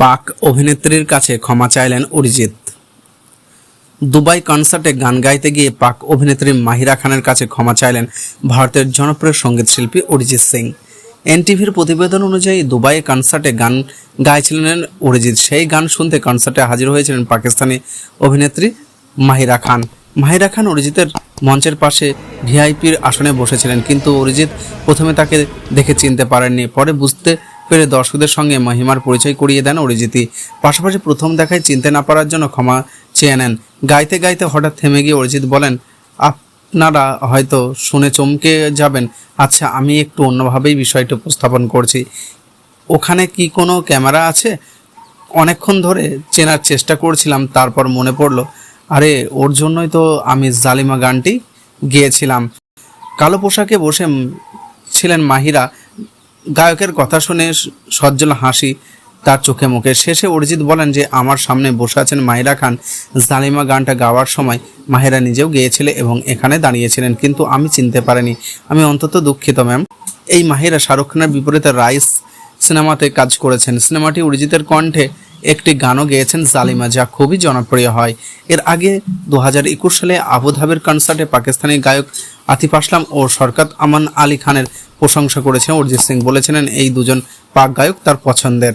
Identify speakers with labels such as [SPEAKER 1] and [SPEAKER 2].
[SPEAKER 1] পাক অভিনেত্রীর কাছে ক্ষমা চাইলেন অরিজিৎ। দুবাই কনসার্টে গান গাইতে গিয়ে পাক অভিনেত্রী মাহিরা খানের কাছে ক্ষমা চাইলেন ভারতের জনপ্রিয় সংগীত শিল্পী অরিজিৎ সিং। এনটিভির প্রতিবেদন অনুযায়ী দুবাই কনসার্টে গান গাইছিলেন অরিজিৎ। সেই গান শুনতে কনসার্টে হাজির হয়েছিলেন পাকিস্তানি অভিনেত্রী মাহিরা খান। মাহিরা খান অরিজিতের মঞ্চের পাশে ভিআইপির আসনে বসেছিলেন, কিন্তু অরিজিৎ প্রথমে তাকে দেখে চিনতে পারেননি, পরে বুঝতে পেরে দর্শকদের সঙ্গে মহিমার পরিচয় করিয়ে দেন অরিজিৎই। পাশাপাশি প্রথম দেখায় চিনতে না পারার জন্য ক্ষমা চেয়ে নেন। গাইতে গাইতে হঠাৎ থেমে গিয়ে অরিজিৎ বলেন, আপনারা হয়তো শুনে চমকে যাবেন। আচ্ছা আমি একটু অন্যভাবেই বিষয়টি উপস্থাপন করছি। ওখানে কি কোনো ক্যামেরা আছে? অনেকক্ষণ ধরে চেনার চেষ্টা করছিলাম, তারপর মনে পড়ল, আরে, ওর জন্যই তো আমি জালিমা গানটি গেয়েছিলাম। কালো পোশাকে বসে ছিলেন মাহিরা গায়কের কথা শুনে সজ্জল হাসি তার চোখে মুখে। শেষে অরিজিৎ বলেন যে, আমার সামনে বসে আছেন মাহিরা খান। জালিমা গানটা গাওয়ার সময় মাহিরা নিজেও গিয়েছিল এবং এখানে দাঁড়িয়েছিলেন, কিন্তু আমি চিনতে পারিনি। আমি অন্তত দুঃখিত, ম্যাম। এই মাহিরা শাহরুখ খানের বিপরীতে রাইস সিনেমাতে কাজ করেছেন। সিনেমাটি অরিজিতের কণ্ঠে একটি গানও গেয়েছেন জালিমা, যা খুবই জনপ্রিয় হয়। এর আগে দু হাজার একুশ সালে আবুধাবির কনসার্টে পাকিস্তানি গায়ক আতিফ আসলাম ও সরকাত আমান আলী খানের প্রশংসা করেছেন অরিজিৎ সিং বলেছিলেন, এই দুজন পাক গায়ক তার পছন্দের।